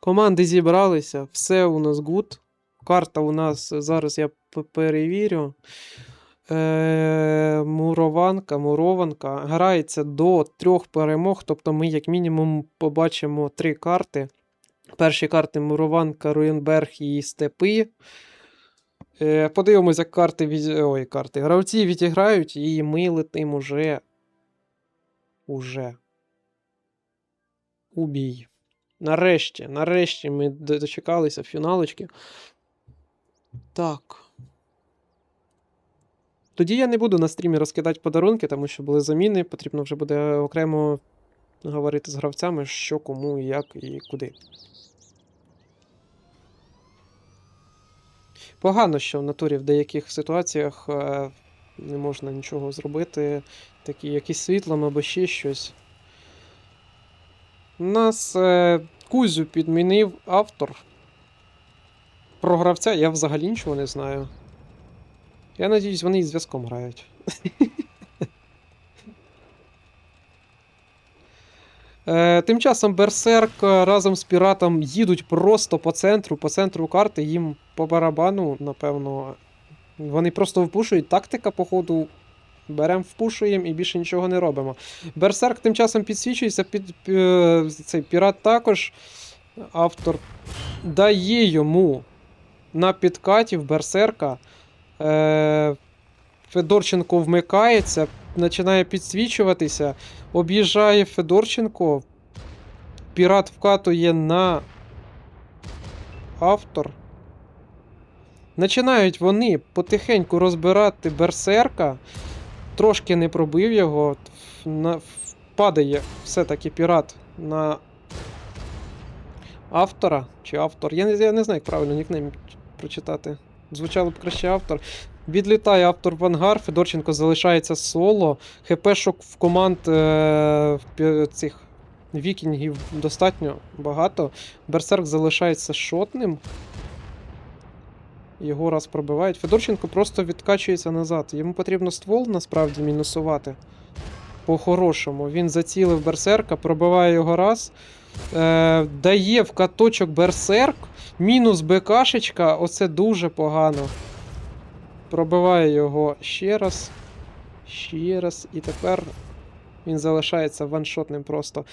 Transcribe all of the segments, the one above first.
Команди зібралися, все у нас гуд. Карта у нас зараз я перевірю. Е, мурованка, мурованка. Грається до трьох перемог, тобто ми, як мінімум, побачимо три карти. Перші карти Мурованка, Руєнберг і Степи. Е, подивимось, як карти, від... Ой, карти. Гравці відіграють, і ми летим уже. Уже. У бій. Нарешті, нарешті ми дочекалися фіналочки. Так. Тоді я не буду на стрімі розкидати подарунки, тому що були заміни. Потрібно вже буде окремо говорити з гравцями, що, кому, як і куди. Погано, що в натурі в деяких ситуаціях е, не можна нічого зробити, такі якісь світлом або ще щось. Нас е, Кузю підмінив автор. Про гравця я взагалі нічого не знаю. Я надіюсь, вони із зв'язком грають. Е, Тим часом Берсерк е, разом з піратом їдуть просто по центру, по центру карти, їм по барабану, напевно. Вони просто впушують. Тактика, походу, беремо, впушуємо і більше нічого не робимо. Берсерк тим часом підсвічується, під, пі- цей пірат також. Автор дає йому на підкаті в Берсерка. Е, Федорченко вмикається, починає підсвічуватися, об'їжджає Федорченко. Пірат вкатує на автор. Починають вони потихеньку розбирати берсерка. Трошки не пробив його. Падає все-таки пірат на автора чи автор. Я не, я не знаю, як правильно нікнейм прочитати. Звучало б краще автор. Відлітає автор в ангар, Федорченко залишається соло. ХПшок в команд е, цих вікінгів достатньо багато. Берсерк залишається шотним. Його раз пробивають. Федорченко просто відкачується назад. Йому потрібно ствол насправді мінусувати. По-хорошому. Він зацілив берсерка, пробиває його раз. Е, дає в каточок берсерк. Мінус БКшечка. Оце дуже погано. Пробиває його ще раз. Ще раз. І тепер він залишається ваншотним просто.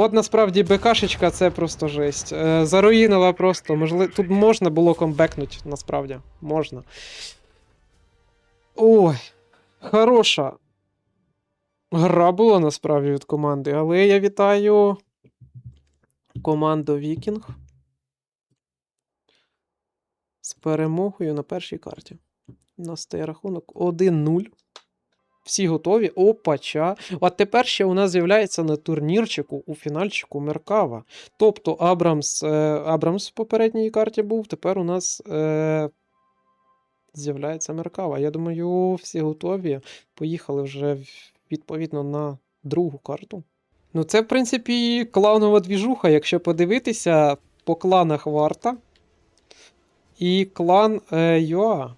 От насправді БКшечка це просто жесть. Е, заруїнила просто. Можливо, тут можна було комбекнути, насправді. Можна. Ой. Хороша. Гра була насправді від команди, але я вітаю команду Вікінг з перемогою на першій карті. У нас стає рахунок 1-0. Всі готові. Опача. А тепер ще у нас з'являється на турнірчику у фінальчику Меркава. Тобто Абрамс, е, Абрамс в попередній карті був, тепер у нас е, з'являється Меркава. Я думаю, всі готові. Поїхали вже відповідно на другу карту. Ну, це, в принципі, кланова двіжуха, якщо подивитися по кланах варта. І клан е, Юа.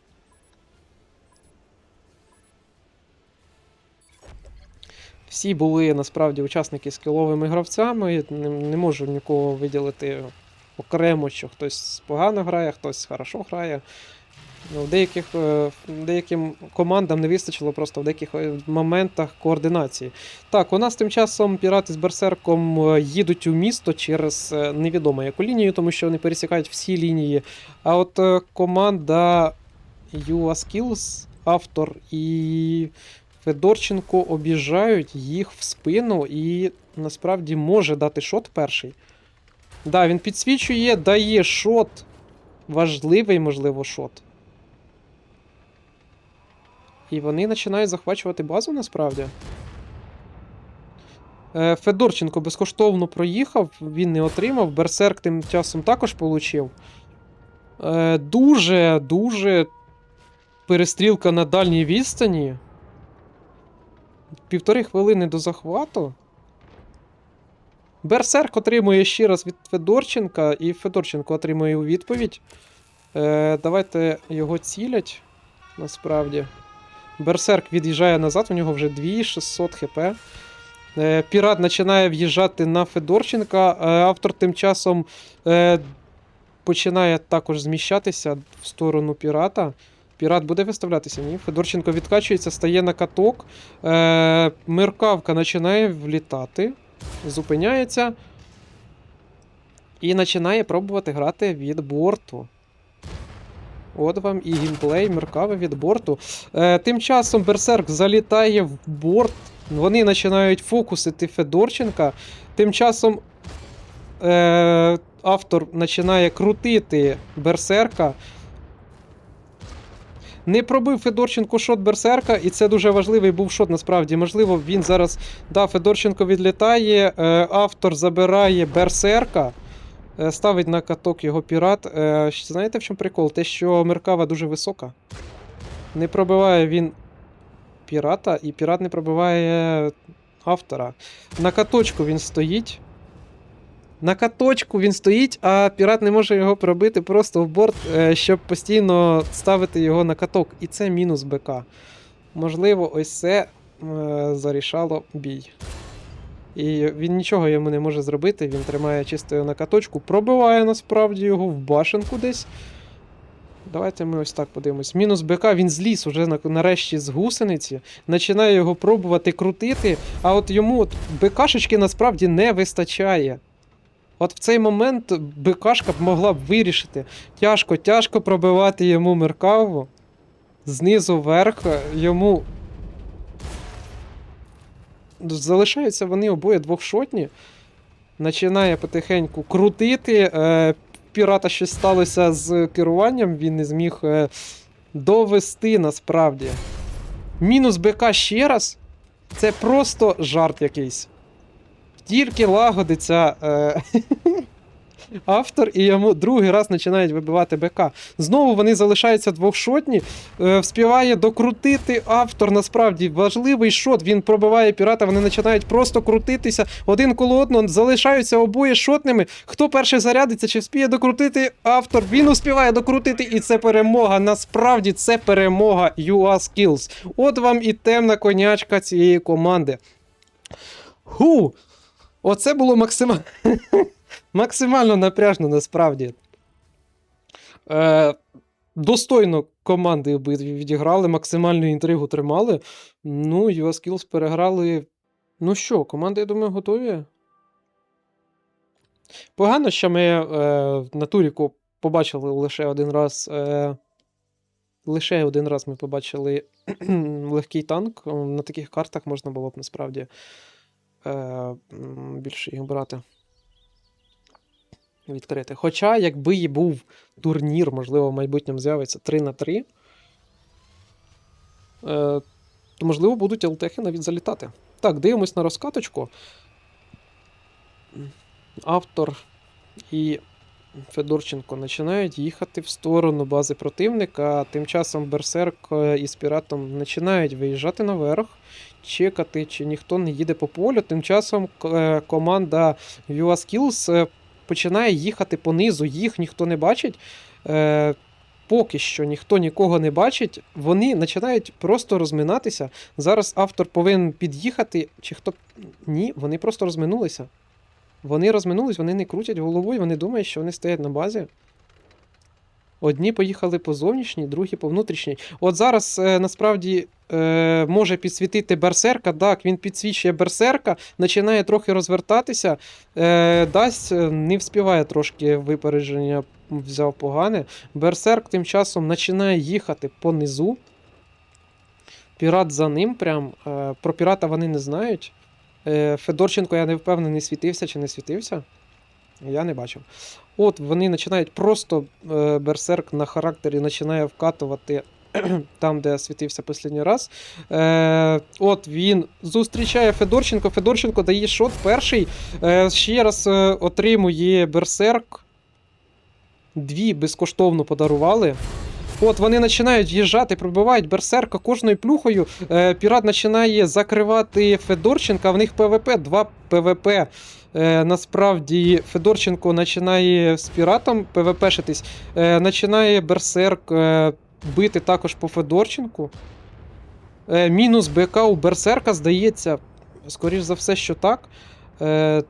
Всі були насправді учасники скіловими гравцями. Не, можу нікого виділити окремо, що хтось погано грає, хтось хорошо грає. Ну, деяких, е, деяким командам не вистачило просто в деяких е, моментах координації. Так, у нас тим часом пірати з Берсерком е, їдуть у місто через невідомо яку лінію, тому що вони пересікають всі лінії. А от команда UA Skills, автор і Федорченко об'їжджають їх в спину і насправді може дати шот перший. Да, він підсвічує, дає шот. Важливий, можливо, шот. І вони починають захвачувати базу насправді. Е, Федорченко безкоштовно проїхав, він не отримав. Берсерк тим часом також получив. Е, Дуже, дуже перестрілка на дальній відстані. Півтори хвилини до захвату. Берсерк отримує ще раз від Федорченка, і Федорченко отримує у відповідь. Е, давайте його цілять. Насправді. Берсерк від'їжджає назад, у нього вже 2600 хп. Е, Пірат починає в'їжджати на Федорченка. Е, Автор тим часом е, починає також зміщатися в сторону пірата. Пірат буде виставлятися, ні. Федорченко відкачується, стає на каток. Е, Меркавка починає влітати, зупиняється і починає пробувати грати від борту. От вам і геймплей меркави від борту. Е, тим часом Берсерк залітає в борт. Вони починають фокусити Федорченка. Тим часом е, автор починає крутити Берсерка. Не пробив Федорченко шот Берсерка, і це дуже важливий був шот. Насправді, можливо, він зараз да, Федорченко відлітає, е, автор забирає Берсерка, е, ставить на каток його пірат. Е, знаєте, в чому прикол? Те, що Меркава дуже висока. Не пробиває він пірата, і пірат не пробиває автора. На каточку він стоїть. На каточку він стоїть, а пірат не може його пробити просто в борт, е, щоб постійно ставити його на каток. І це мінус БК. Можливо, ось це е, зарішало бій. І він нічого йому не може зробити, він тримає чисто його на каточку, пробиває насправді його в башенку десь. Давайте ми ось так подивимось. Мінус БК, він зліз уже нарешті з гусениці, починає його пробувати крутити, а от йому от БКшечки насправді не вистачає. От в цей момент БКшка б могла б вирішити. Тяжко, тяжко пробивати йому меркаву. Знизу вверх йому. Залишаються вони обоє двохшотні. Починає потихеньку крутити. Е, пірата щось сталося з керуванням, він не зміг е, довести насправді. Мінус БК ще раз. Це просто жарт якийсь. Тільки лагодиться е, автор, і йому другий раз починають вибивати БК. Знову вони залишаються двохшотні. Е, вспіває докрутити автор. Насправді важливий шот. Він пробиває пірата, вони починають просто крутитися один коло одного, залишаються обоє шотними. Хто перший зарядиться, чи вспіє докрутити автор? Він успіває докрутити, і це перемога. Насправді це перемога UA Skills. От вам і темна конячка цієї команди. Ху! Оце було максимально, максимально напряжно насправді. Е, достойно команди обидві відіграли, максимальну інтригу тримали. Ну, UASkills переграли. Ну що, команди, я думаю, готові. Погано, що ми е, на Туріку побачили лише один раз. Е, лише один раз ми побачили легкий танк. На таких картах можна було б насправді е, більше їх брати. Відкрити. Хоча, якби і був турнір, можливо, в майбутньому з'явиться 3 на 3, е, то, можливо, будуть ЛТХи навіть залітати. Так, дивимось на розкаточку. Автор і Федорченко починають їхати в сторону бази противника. Тим часом Берсерк е, із піратом починають виїжджати наверх, чекати, чи ніхто не їде по полю. Тим часом е, команда ViewAskills е, починає їхати понизу, їх ніхто не бачить. Е, Поки що ніхто нікого не бачить, вони починають просто розминатися. Зараз автор повинен під'їхати, чи хто. Ні, вони просто розминулися. Вони розминулись, вони не крутять головою, вони думають, що вони стоять на базі. Одні поїхали по зовнішній, другі по внутрішній. От зараз е, насправді е, може підсвітити берсерка. Так, він підсвічує берсерка, починає трохи розвертатися. Е, дасть, не вспіває трошки випередження, взяв погане. Берсерк тим часом починає їхати понизу. Пірат за ним прям. Про пірата вони не знають. Федорченко, я не впевнений, світився чи не світився. Я не бачив. От вони починають просто е, берсерк на характері починає вкатувати там, де світився останній раз. Е, от він зустрічає Федорченко. Федорченко дає шот перший. Е, ще раз е, отримує берсерк. Дві безкоштовно подарували. От вони починають їжджати, пробивають берсерка кожною плюхою. Е, пірат починає закривати Федорченка. В них ПВП, два ПВП. Е, насправді Федорченко починає з піратом ПВПшитись. Е, починає берсерк е, бити також по Федорченку. Е, мінус БК у берсерка, здається. Скоріш за все, що так. Е,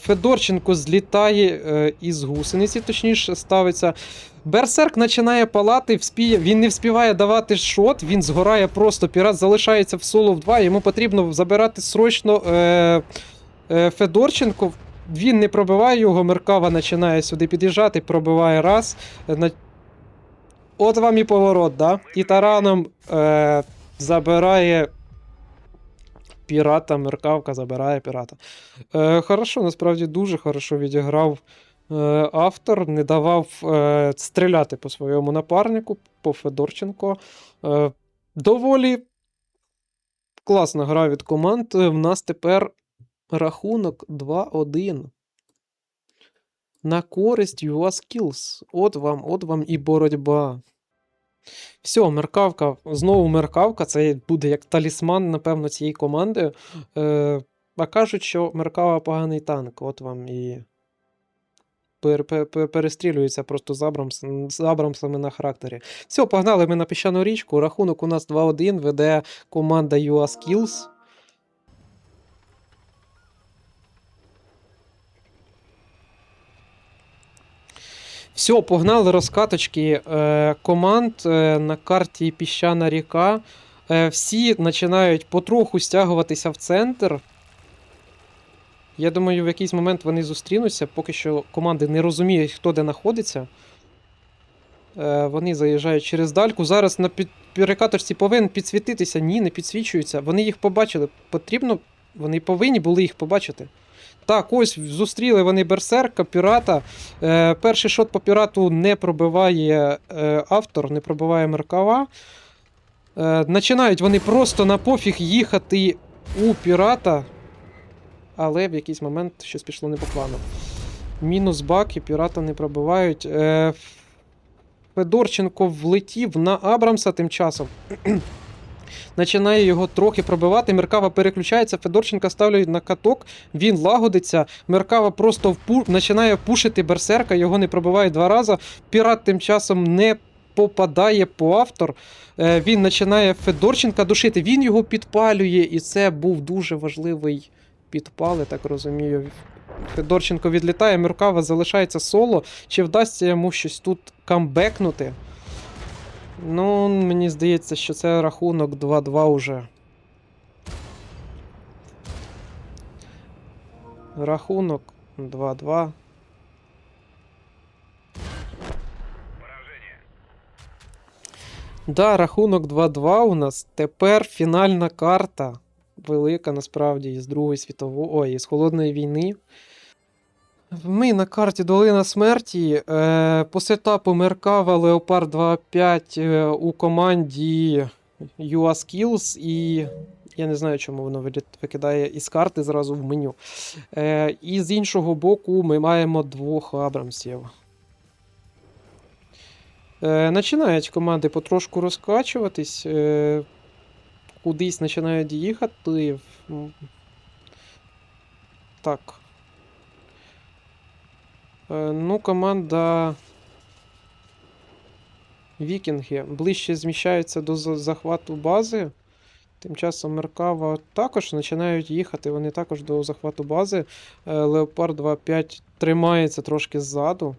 Федорченко злітає е, із гусениці, точніше, ставиться. Берсерк починає палати, вспіє, він не вспіває давати шот, він згорає просто. Пірат залишається в соло в 2. Йому потрібно забирати срочно е, е, Федорченко. Він не пробиває його, Меркава починає сюди під'їжджати, пробиває раз. Е, От вам і поворот, да? І тараном е, забирає пірата, Меркавка забирає пірата. Е, хорошо, насправді дуже хорошо відіграв е, автор, не давав е, стріляти по своєму напарнику, по Федорченко. Е, доволі класна гра від команд. В нас тепер рахунок 2-1. На користь UA Skills. От вам, от вам і боротьба. Все, меркавка, знову меркавка, це буде як талісман, напевно, цієї команди. Е, а кажуть, що меркава поганий танк, от вам і пер, пер, пер- перестрілюється просто з, Абрамс, з Абрамсами на характері. Все, погнали ми на піщану річку. Рахунок у нас 2-1, веде команда UA Skills. Все, погнали розкаточки е, команд е, на карті Піщана ріка. Е, всі починають потроху стягуватися в центр. Я думаю, в якийсь момент вони зустрінуться. Поки що команди не розуміють, хто де знаходиться. Е, вони заїжджають через дальку. Зараз на під... перекаторці повинен підсвітитися. Ні, не підсвічуються. Вони їх побачили. Потрібно. Вони повинні були їх побачити. Так, ось зустріли вони берсерка, пірата. Е, перший шот по пірату не пробиває е, автор, не пробиває меркава. Е, починають вони просто на пофіг їхати у пірата. Але в якийсь момент щось пішло не по плану. Мінус бак і пірата не пробивають. Е, Федорченко влетів на Абрамса тим часом. Починає його трохи пробивати. Меркава переключається, Федорченка ставлять на каток, він лагодиться. Меркава просто впу... починає пушити берсерка, його не пробиває два рази. Пірат тим часом не попадає по автор. Е, Він починає Федорченка душити, він його підпалює, і це був дуже важливий підпал, я так розумію. Федорченко відлітає, Меркава залишається соло. Чи вдасться йому щось тут камбекнути? Ну, мені здається, що це рахунок 2-2 уже. Рахунок 2-2. Да, рахунок 2-2 у нас. Тепер фінальна карта. Велика, насправді, із Другої світової. Ой, із Холодної війни. Ми на карті Долина смерті. Е, по сетапу Меркава Leopard 2.5 е, у команді UA Skills і. Я не знаю, чому воно викидає із карти зразу в меню. Е, і з іншого боку ми маємо двох Абрамсів. Починають команди потрошку розкачуватись. Кудись починають їхати. Так. Е, Ну, команда Вікінги ближче зміщається до захвату бази. Тим часом Меркава також починають їхати. Вони також до захвату бази. Е, Леопард 2.5 тримається трошки ззаду.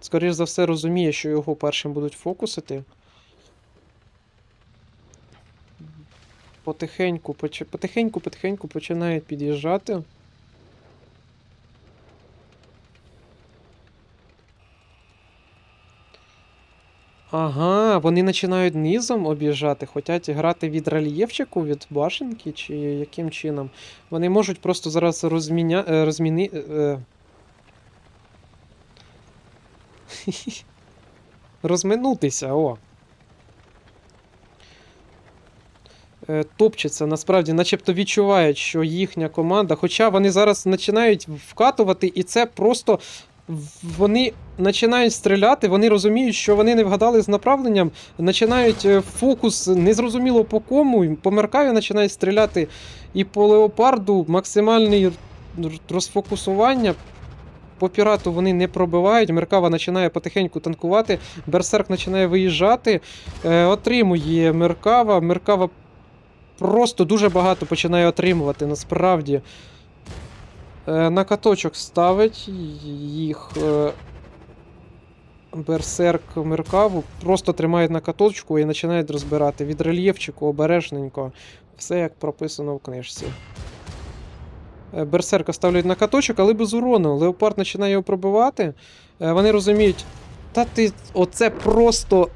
Скоріше за все, розуміє, що його першим будуть фокусити. Потихеньку, потихеньку, потихеньку починають під'їжджати. Ага, вони починають низом об'їжджати, хочуть грати від рельєфчику, від башенки, чи яким чином. Вони можуть просто зараз розміня... е, розміни... е, Розминутися, о. Е, Топчеться, насправді, начебто відчувають, що їхня команда. Хоча вони зараз починають вкатувати, і це просто вони починають стріляти, вони розуміють, що вони не вгадали з направленням, починають е, фокус незрозуміло по кому, по Меркаві починають стріляти. І по леопарду максимальне розфокусування. По пірату вони не пробивають. Меркава починає потихеньку танкувати. Берсерк починає виїжджати. Е, отримує Меркава. Меркава просто дуже багато починає отримувати, насправді. Е, на каточок ставить їх. Е, Берсерк Меркаву просто тримають на каточку і починають розбирати від рельєфчику обережненько. Все як прописано в книжці. Е, Берсерка ставлять на каточок, але без урону. Леопард починає його пробивати. Вони розуміють, та ти оце просто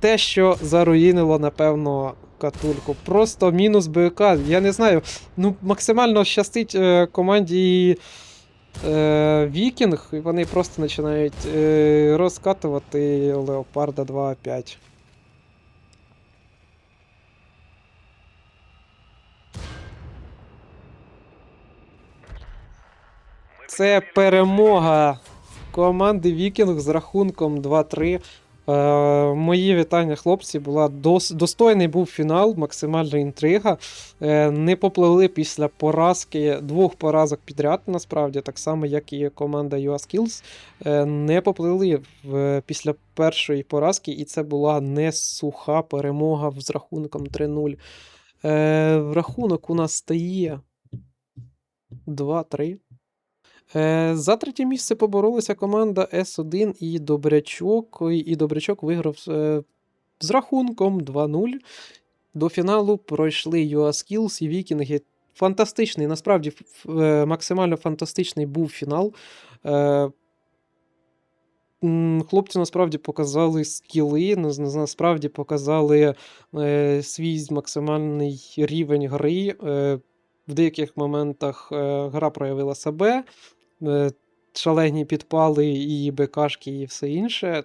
те, що заруїнило, напевно, катульку. Просто мінус БК. Я не знаю. Ну, максимально щастить е, команді е, Вікінг, і вони просто починають е, розкатувати Леопарда 2.5. Це перемога команди Вікінг з рахунком 2-3. Е, мої вітання, хлопці. Була дос, достойний був фінал, максимальна інтрига. Е, не попливли після поразки двох поразок підряд, насправді, так само, як і команда UASkills. Е, не попливли після першої поразки, і це була не суха перемога з рахунком 3-0. Е, рахунок у нас стає 2-3. Е, За третє місце поборолися команда С1 і Добрячок. І- Добрячок виграв е, з рахунком 2-0. До фіналу пройшли UASkills і Вікінги. Фантастичний, насправді е, максимально фантастичний був фінал. Е, Хлопці насправді показали скіли, нас- нас- насправді показали е, свій максимальний рівень гри. Е, в деяких моментах е, гра проявила себе, е, шалені підпали і БКшки, і все інше.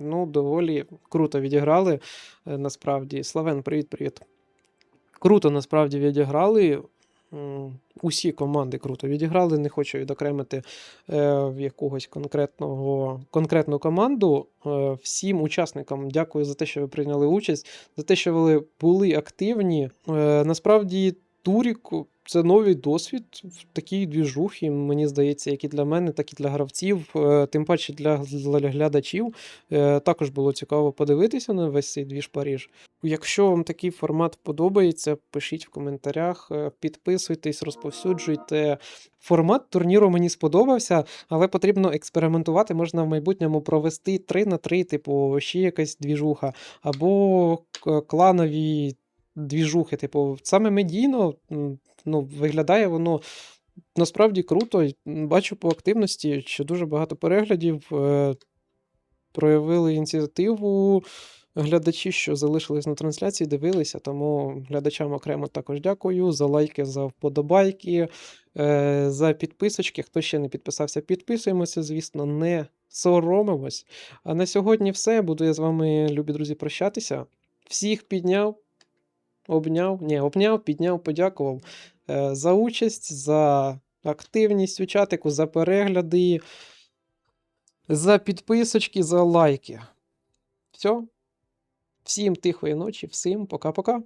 Ну, доволі круто відіграли. е, Насправді. Славен, привіт-привіт. Круто насправді відіграли. Усі команди круто відіграли. Не хочу відокремити е, якогось конкретного, конкретну команду. Е, всім учасникам дякую за те, що ви прийняли участь, за те, що ви були активні. Е, насправді, Турік це новий досвід в такій двіжухі, мені здається, як і для мене, так і для гравців, е, тим паче для глядачів. Е, Також було цікаво подивитися на весь цей двіж Паріж. Якщо вам такий формат подобається, пишіть в коментарях, е, підписуйтесь, розповсюджуйте. Формат турніру мені сподобався, але потрібно експериментувати. Можна в майбутньому провести 3 на 3, типу, ще якась двіжуха, або кланові двіжухи. Типу, саме медійно ну, виглядає воно. Насправді круто. Бачу по активності, що дуже багато переглядів е, проявили ініціативу глядачі, що залишились на трансляції, дивилися. Тому глядачам окремо також дякую за лайки, за вподобайки, е, за підписочки. Хто ще не підписався, підписуємося, звісно, не соромимось. А на сьогодні все. Буду я з вами, любі друзі, прощатися. Всіх підняв, обняв, ні, обняв, підняв, подякував за участь, за активність у чатику, за перегляди, за підписочки, за лайки. Все. Всім тихої ночі, всім пока-пока.